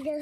ഇത്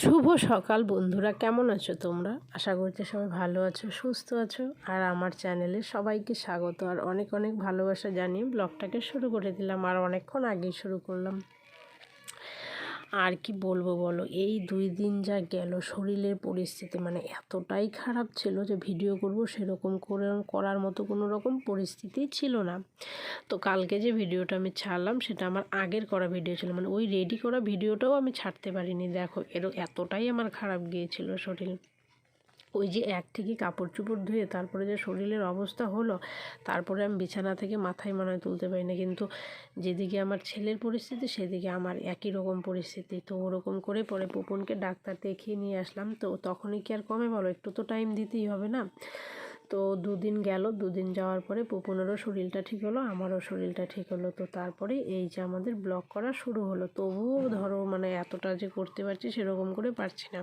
শুভ সকাল বন্ধুরা, কেমন আছো তোমরা? আশা করছি সবাই ভালো আছো, সুস্থ আছো। আর আমার চ্যানেলে সবাইকে স্বাগত। আর অনেক অনেক ভালোবাসা জানিয়ে ব্লগটাকে শুরু করে দিলাম। আর অনেকক্ষণ আগেই শুরু করলাম। আর কি বলব বলো? এই দুই দিন যা গেল, শরীরের পরিস্থিতি মানে এতটাই খারাপ ছিল যে ভিডিও করব সেরকম করে করার মতো কোনো রকম পরিস্থিতি ছিল না। তো কালকে যে ভিডিওটা আমি ছাড়লাম সেটা আমার আগের করা ভিডিও ছিল মানে ওই রেডি করা ভিডিওটাও আমি ছাড়তে পারিনি। দেখো, এর এতটাই আমার খারাপ গিয়েছিল শরীর। ওই যে এক থেকে কাপড় চোপড় ধুয়ে তারপরে যে শরীরের অবস্থা হলো, তারপরে আমি বিছানা থেকে মাথায় মনে তুলতে পারি না। কিন্তু যেদিকে আমার ছেলের পরিস্থিতি, সেদিকে আমার একই রকম পরিস্থিতি। তো ওরকম করে পরে পুপনকে ডাক্তার দেখিয়ে নিয়ে আসলাম। তো তখনই কি আর কমে বলো? একটু তো টাইম দিতেই হবে না? তো দুদিন গেল। দুদিন যাওয়ার পরে পুপনেরও শরীরটা ঠিক হলো, আমারও শরীরটা ঠিক হলো। তো তারপরে এই যে আমাদের ব্লগ করা শুরু হলো। তবুও ধরো মানে এতটা যে করতে পারছি, সেরকম করে পারছি না।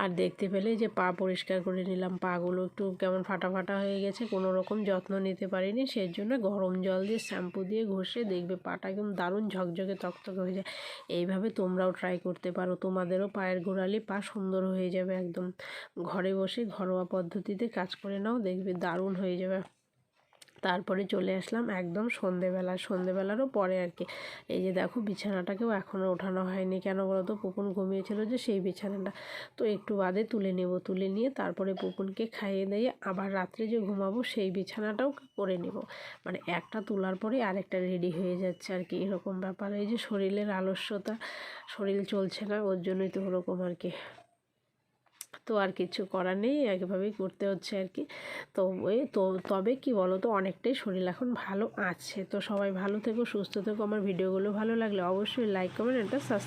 আর দেখতে পেলে যে পা পরিষ্কার করে নিলাম। পাগুলো একটু কেমন ফাটা ফাটা হয়ে গেছে, কোনো রকম যত্ন নিতে পারিনি সেই জন্য গরম জল দিয়ে শ্যাম্পু দিয়ে ঘষে দেখবে পাটা একদম দারুণ ঝকঝকে তকতকে হয়ে যায়। এইভাবে তোমরাও ট্রাই করতে পারো, তোমাদেরও পায়ের গোড়ালি পা সুন্দর হয়ে যাবে একদম। ঘরে বসে ঘরোয়া পদ্ধতিতে কাজ করে নাও, দেখবে দারুণ হয়ে যাবে। তারপরে চলে আসলাম একদম সন্ধেবেলা। সন্ধেবেলারও পরে আর কি এই যে দেখো, বিছানাটাকেও এখনও ওঠানো হয়নি। কেন বলো তো পুকুন ঘুমিয়েছিল যে সেই বিছানাটা। তো একটু বাদে তুলে নেব। তুলে নিয়ে তারপরে পুকুনকে খাইয়ে দিয়ে আবার রাত্রে যে ঘুমাবো, সেই বিছানাটাও করে নেব। মানে একটা তোলার পরে আরেকটা রেডি হয়ে যাচ্ছে আর কি এরকম ব্যাপার। এই যে শরীরের আলস্যতা, শরীর চলছে না, ওর জন্যই তো ওরকম আর কি তো আর কিছু করার নেই, একভাবেই করতে হচ্ছে আর কি। তো ওই তো, তবে কি বলো তো অনেকটাই শরীর এখন ভালো আছে। তো সবাই ভালো থেকো, সুস্থ থেকো। আমার ভিডিওগুলো ভালো লাগলে অবশ্যই লাইক কমেন্ট একটা সাবস্ক্রাইব